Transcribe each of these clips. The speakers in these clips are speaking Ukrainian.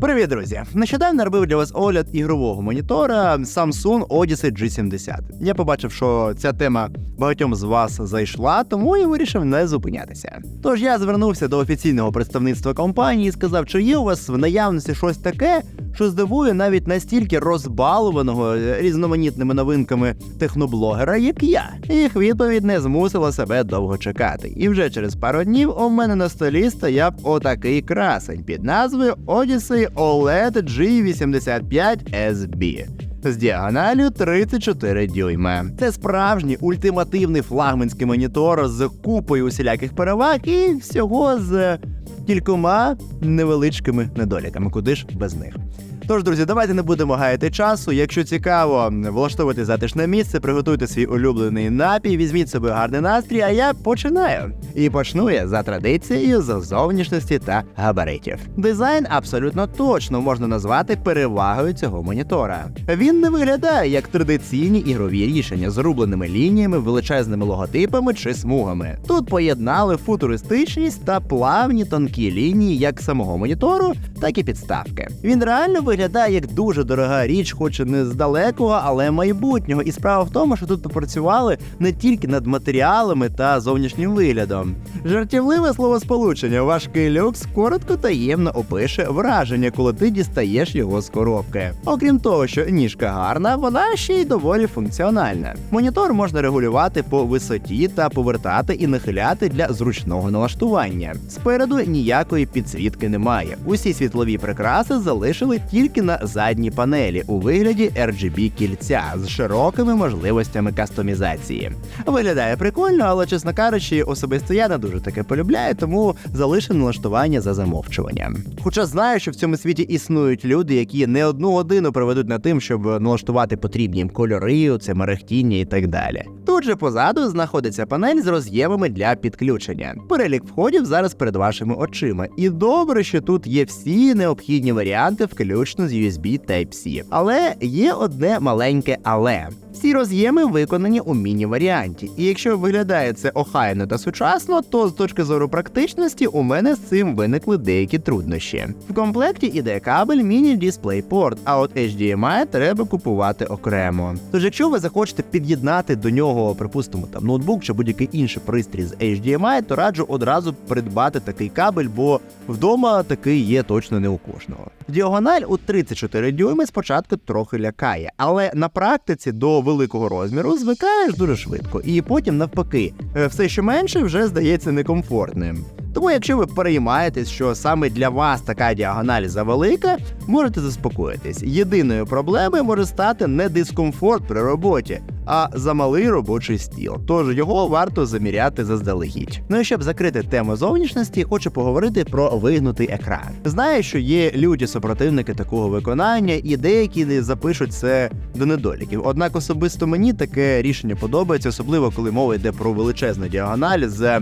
Привіт, друзі! Нещодавно робив для вас огляд ігрового монітора Samsung Odyssey G70. Я побачив, що ця тема багатьом з вас зайшла, тому і вирішив не зупинятися. Тож я звернувся до офіційного представництва компанії і сказав, чи є у вас в наявності щось таке, що здивує навіть настільки розбалуваного різноманітними новинками техноблогера, як я. Їх відповідь не змусила себе довго чекати. І вже через пару днів у мене на столі стояв отакий красень під назвою Odyssey OLED G85 SB. З діагоналю 34 дюйма. Це справжній ультимативний флагманський монітор з купою усіляких переваг і всього з кількома невеличкими недоліками. Куди ж без них? Тож, друзі, давайте не будемо гаяти часу. Якщо цікаво, влаштовуйте затишне місце, приготуйте свій улюблений напій, візьміть собі гарний настрій, а я починаю. І почну я за традицією з зовнішності та габаритів. Дизайн абсолютно точно можна назвати перевагою цього монітора. Він не виглядає як традиційні ігрові рішення з рубленими лініями, величезними логотипами чи смугами. Тут поєднали футуристичність та плавні тонкі лінії як самого монітору, так і підставки. Він реально виглядає як дуже дорога річ, хоч і не з далекого, але майбутнього. І справа в тому, що тут попрацювали не тільки над матеріалами та зовнішнім виглядом. Жартівливе словосполучення важкий люкс коротко та ємно опише враження, коли ти дістаєш його з коробки. Окрім того, що ніжка гарна, вона ще й доволі функціональна. Монітор можна регулювати по висоті та повертати і нахиляти для зручного налаштування. Спереду ніякої підсвітки немає. Усі світлові прикраси залишили тільки на задній панелі у вигляді RGB кільця з широкими можливостями кастомізації. Виглядає прикольно, але чесно кажучи, особисто я не дуже таке полюбляю, тому залишив налаштування за замовчуванням. Хоча знаю, що в цьому світі існують люди, які не одну годину проведуть над тим, щоб налаштувати потрібні їм кольори, це мерехтіння і так далі. Тут же позаду знаходиться панель з роз'ємами для підключення. Перелік входів зараз перед вашими очима. І добре, що тут є всі необхідні варіанти, включно з USB Type-C. Але є одне маленьке але. Всі роз'єми виконані у міні-варіанті, і якщо виглядає це охайно та сучасно, то з точки зору практичності у мене з цим виникли деякі труднощі. В комплекті іде кабель міні-DisplayPort, а от HDMI треба купувати окремо. Тож, якщо ви захочете під'єднати до нього, припустимо, там ноутбук чи будь-який інший пристрій з HDMI, то раджу одразу придбати такий кабель, бо вдома такий є точно не у кожного. Діагональ у 34 дюйми спочатку трохи лякає, але на практиці до великого розміру звикаєш дуже швидко, і потім навпаки, е, все що менше вже здається некомфортним. Тому, якщо ви переймаєтесь, що саме для вас така діагональ завелика, можете заспокоїтись. Єдиною проблемою може стати не дискомфорт при роботі, а замалий робочий стіл. Тож його варто заміряти заздалегідь. Ну і щоб закрити тему зовнішності, хочу поговорити про вигнутий екран. Знаю, що є люди супротивники такого виконання, і деякі не запишуть це до недоліків. Однак особисто мені таке рішення подобається, особливо коли мова йде про величезну діагональ з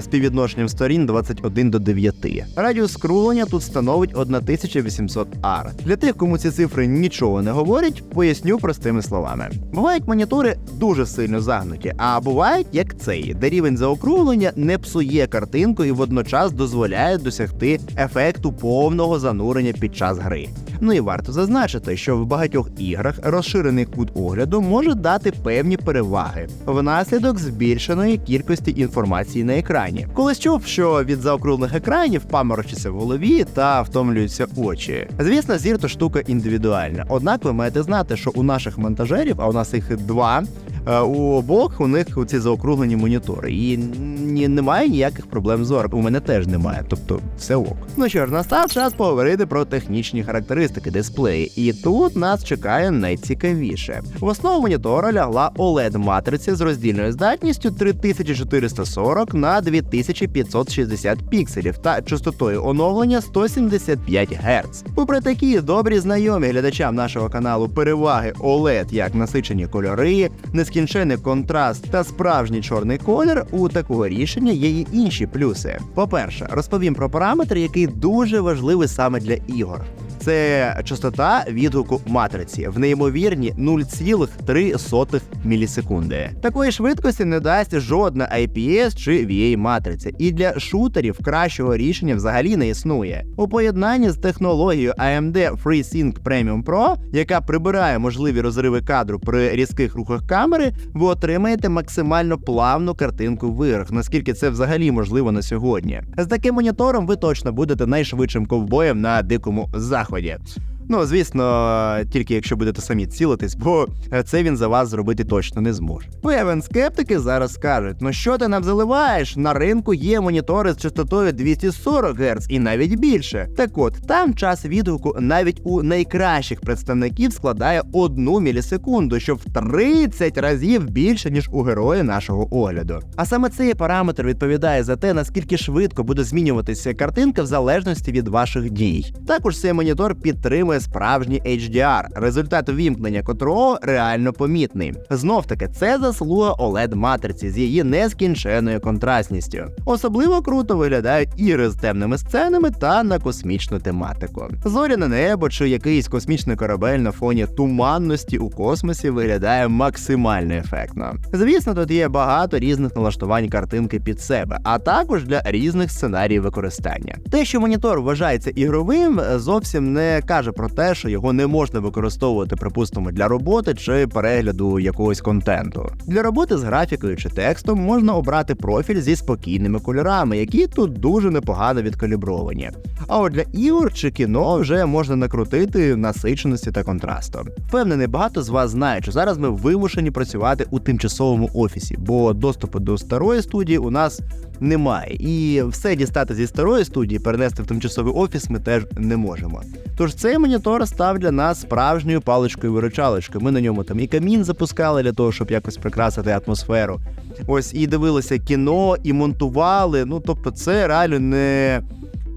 співвідношенням сторін 21 до 9. Радіус скрулення тут становить 1800 R. Для тих, кому ці цифри нічого не говорять, поясню простими словами. Бувають монітори дуже сильно загнуті, а бувають як цей, де рівень заокруглення не псує картинку і водночас дозволяє досягти ефекту повного занурення під час гри. Ну і варто зазначити, що в багатьох іграх розширений кут огляду може дати певні переваги внаслідок збільшеної кількості інформації на екрані. Колись чув, що від заокруглених екранів паморочиться в голові та втомлюються очі. Звісно, зір то штука індивідуальна. Однак ви маєте знати, що у наших монтажерів, а у нас їх два. Е, У обох у них ці заокруглені монітори, і ні, немає ніяких проблем з зором. У мене теж немає, тобто все ок. Ну що ж, настав час поговорити про технічні характеристики дисплею, і тут нас чекає найцікавіше. В основу монітора лягла oled матриця з роздільною здатністю 3440 на 2560 пікселів та частотою оновлення 175 Гц. Попри такі добрі знайомі глядачам нашого каналу переваги OLED, як насичені кольори, нескінчений контраст та справжній чорний колір, у такого рішення є й інші плюси. По-перше, розповім про параметр, який дуже важливий саме для ігор. Це частота відгуку матриці в неймовірні 0,3 мілісекунди. Такої швидкості не дасть жодна IPS чи VA матриця, і для шутерів кращого рішення взагалі не існує. У поєднанні з технологією AMD FreeSync Premium Pro, яка прибирає можливі розриви кадру при різких рухах камери, ви отримаєте максимально плавну картинку вверх, наскільки це взагалі можливо на сьогодні. З таким монітором ви точно будете найшвидшим ковбоєм на дикому заході. Господи. Ну, звісно, тільки якщо будете самі цілитись, бо це він за вас зробити точно не зможе. Певен скептики зараз скажуть: ну що ти нам заливаєш? На ринку є монітори з частотою 240 Гц і навіть більше. Так от там час відгуку навіть у найкращих представників складає 1 мілісекунду, що в 30 разів більше ніж у герої нашого огляду. А саме цей параметр відповідає за те, наскільки швидко буде змінюватися картинка в залежності від ваших дій. Також цей монітор підтримує справжній HDR, результат вімкнення котрого реально помітний. Знов таки, це заслуга oled матриці з її нескінченною контрастністю. Особливо круто виглядають ігри з темними сценами та на космічну тематику. Зоряне небо чи якийсь космічний корабель на фоні туманності у космосі виглядає максимально ефектно. Звісно, тут є багато різних налаштувань картинки під себе, а також для різних сценаріїв використання. Те, що монітор вважається ігровим, зовсім не каже про те, що його не можна використовувати, припустимо, для роботи чи перегляду якогось контенту. Для роботи з графікою чи текстом можна обрати профіль зі спокійними кольорами, які тут дуже непогано відкалібровані. А от для ігор чи кіно вже можна накрутити насиченості та контрасту. Впевнений, багато з вас знають, що зараз ми вимушені працювати у тимчасовому офісі, бо доступу до старої студії у нас немає. І все дістати зі старої студії, перенести в тимчасовий офіс ми теж не можемо. Тож цей монітор став для нас справжньою паличкою виручалочкою. Ми на ньому там і камін запускали для того, щоб якось прикрасити атмосферу. Ось і дивилися кіно, і монтували. Ну тобто, це реально не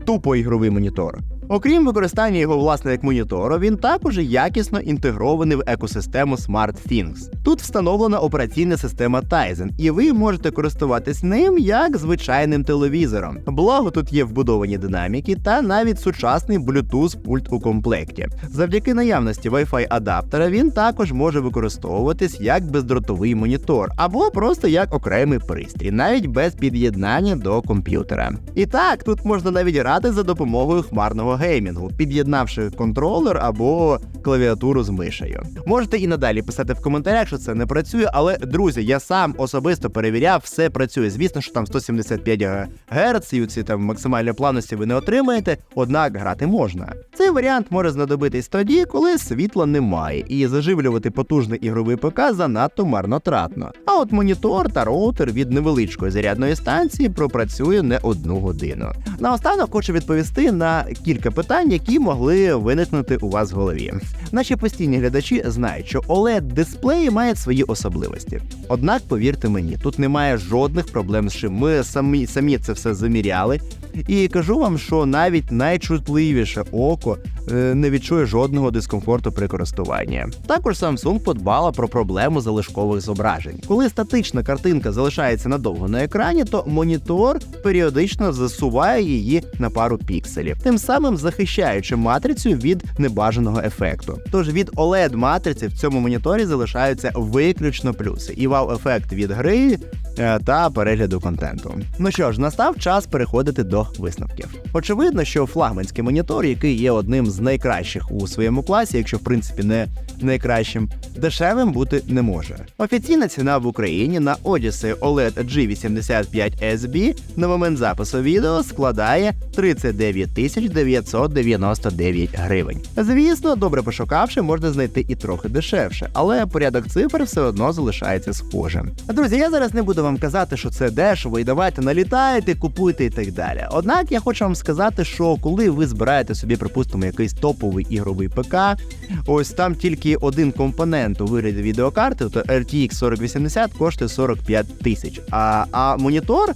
тупо ігровий монітор. Окрім використання його власне як монітору, він також якісно інтегрований в екосистему SmartThings. Тут встановлена операційна система Tizen, і ви можете користуватись ним як звичайним телевізором. Благо тут є вбудовані динаміки та навіть сучасний Bluetooth пульт у комплекті. Завдяки наявності Wi-Fi адаптера він також може використовуватись як бездротовий монітор або просто як окремий пристрій, навіть без під'єднання до комп'ютера. І так, тут можна навіть грати за допомогою хмарного геймінгу, під'єднавши контролер або клавіатуру з мишею. Можете і надалі писати в коментарях, що це не працює, але друзі, я сам особисто перевіряв, все працює. Звісно, що там 175 Гц і ці там максимальні плавності ви не отримаєте, однак грати можна. Цей варіант може знадобитись тоді, коли світла немає, і заживлювати потужний ігровий ПК занадто марнотратно. А от монітор та роутер від невеличкої зарядної станції пропрацює не одну годину. Наостанок хочу відповісти на кілька питань, які могли виникнути у вас в голові. Наші постійні глядачі знають, що oled дисплеї мають свої особливості. Однак, повірте мені, тут немає жодних проблем з чим. Ми самі самі це все заміряли. І кажу вам, що навіть найчутливіше око е, не відчує жодного дискомфорту при користуванні. Також Samsung подбала про проблему залишкових зображень. Коли статична картинка залишається надовго на екрані, то монітор періодично засуває її на пару пікселів, тим самим захищаючи матрицю від небажаного ефекту. Тож від oled матриці в цьому моніторі залишаються виключно плюси, і вау-ефект від гри та перегляду контенту. Ну що ж, настав час переходити до висновків. Очевидно, що флагманський монітор, який є одним з найкращих у своєму класі, якщо в принципі не найкращим, дешевим бути не може. Офіційна ціна в Україні на Odyssey OLED G85 SB на момент запису відео складає 39 тисяч 999 гривень. Звісно, добре пошукавши, можна знайти і трохи дешевше, але порядок цифр все одно залишається схожим. Друзі, я зараз не буду вам казати, що це дешево, і давайте налітайте, купуйте і так далі. Однак я хочу вам сказати, що коли ви збираєте собі, припустимо, якийсь топовий ігровий ПК, ось там тільки один компонент у вигляді відеокарти, то RTX 4080 коштує 45 тисяч. А, а монітор.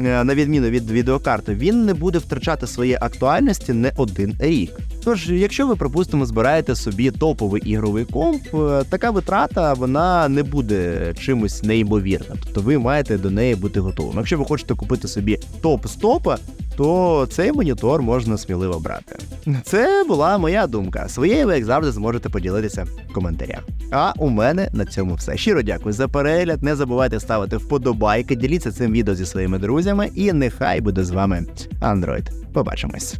е, На відміну від відеокарти, він не буде втрачати своєї актуальності не один рік. Тож, якщо ви, припустимо, збираєте собі топовий ігровий комп, е, така витрата вона не буде чимось неймовірним. Тобто ви маєте до неї бути готовим. Якщо ви хочете купити собі топ з топа, то цей монітор можна сміливо брати. Це була моя думка. Своєю ви, як завжди, зможете поділитися в коментарях. А у мене на цьому все. Щиро дякую за перегляд. Не забувайте ставити вподобайки, діліться цим відео зі своїми друзями, і нехай буде з вами Android. Побачимось.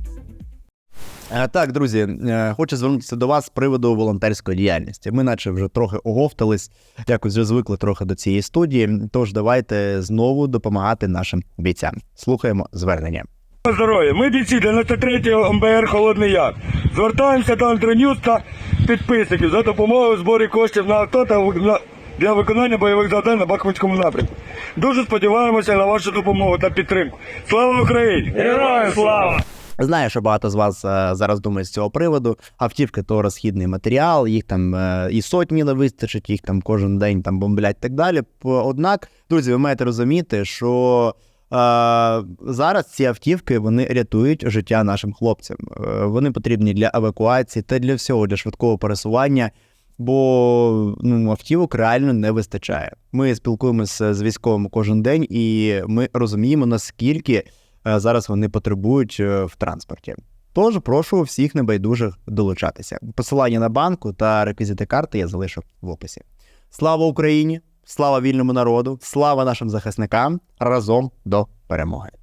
Е, Так, друзі, е, хочу звернутися до вас з приводу волонтерської діяльності. Ми, наче, вже трохи оговтались, якось вже звикли трохи до цієї студії. Тож давайте знову допомагати нашим бійцям. Слухаємо звернення. Здоров'я. Ми бійці 93-го МБР Холодний Яр. Звертаємося до Антронюс та підписників за допомогою в зборі коштів на авто та для виконання бойових завдань на Бахмутському напрямку. Дуже сподіваємося на вашу допомогу та підтримку. Слава Україні! Героям слава! Знаю, що багато з вас е, зараз думає з цього приводу. Автівки то розхідний матеріал, їх там е, і сотні не вистачить, їх там кожен день там бомблять і так далі. Однак, друзі, ви маєте розуміти, що е, зараз ці автівки вони рятують життя нашим хлопцям. Вони потрібні для евакуації та для всього, для швидкого пересування. Бо ну, автівок реально не вистачає. Ми спілкуємося з військовими кожен день, і ми розуміємо, наскільки зараз вони потребують е, в транспорті. Тож прошу всіх небайдужих долучатися. Посилання на банку та реквізити карти я залишу в описі. Слава Україні! Слава вільному народу! Слава нашим захисникам! Разом до перемоги!